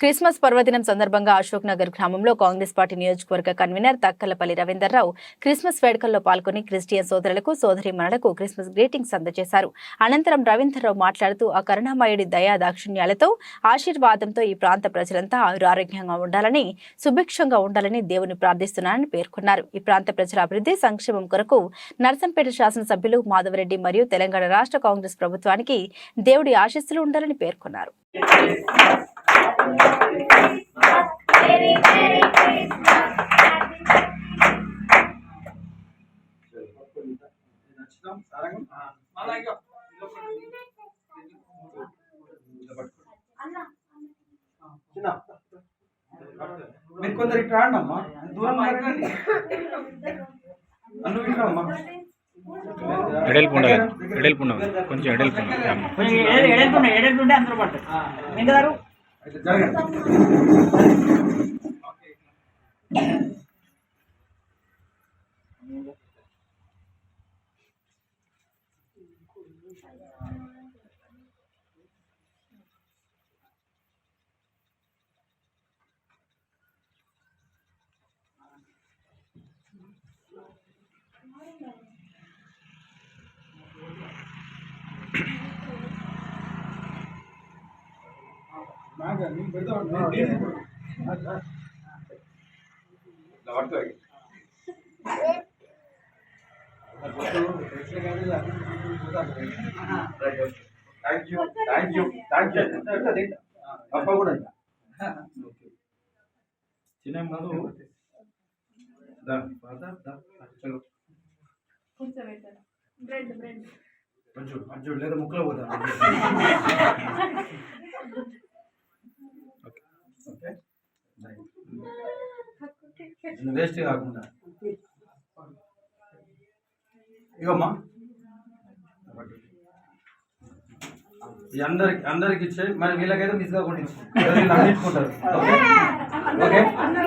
Christmas పర్వదినం సందర్భంగా అశోక్ నగర్ గ్రామంలో కాంగ్రెస్ పార్టీ నియోజకవర్గ కన్వీనర్ తక్కలపల్లి రవీందర్రావు క్రిస్మస్ వేడుకల్లో పాల్గొని క్రిస్టియన్ సోదరులకు సోదరి మనలకు క్రిస్మస్ గ్రీటింగ్స్ అందజేశారు. అనంతరం రవీందర్రావు మాట్లాడుతూ ఆ కరుణామయుడి దయా దాక్షిణ్యాలతో ఆశీర్వాదంతో ఈ ప్రాంత ప్రజలంతా ఆరోగ్యంగా ఉండాలని సుభిక్షంగా ఉండాలని దేవుని ప్రార్థిస్తున్నానని పేర్కొన్నారు. ఈ ప్రాంత ప్రజల అభివృద్ధి సంక్షేమం కొరకు నర్సంపేట శాసనసభ్యులు మాధవరెడ్డి మరియు తెలంగాణ రాష్ట్ర కాంగ్రెస్ ప్రభుత్వానికి దేవుడి ఆశీస్సులు ఉండాలని పేర్కొన్నారు. మీరు కొందరు ఇట్లా రాండి అమ్మా దూరం మాట్లాడండి అన్ను ఇట్లా అమ్మా ఎడల్పు ఉండాలి. ఎడల్పు ఉండాలి. కొంచెం ఎడల్పు ఉండాలి. అమ్మ కొంచెం ఎడలు- ఎడలుతుండే ఎడలుతుండే అందరూ పట్టు ఏం じゃあ。thank you. Thank you. Thank you. అప్ప కూడా. చిన్న కాదు కొంచెం లేదా ముక్కలో పోతా ఓకే వేస్ట్ కాకుండా. ఇగమ్మా. అందరికి అందరికి ఇచ్చే మరి వీళ్ళకైతే మిస్ కాకుండా ఇచ్చి వీళ్ళు అన్నించుకుంటారు ఓకే? ఓకే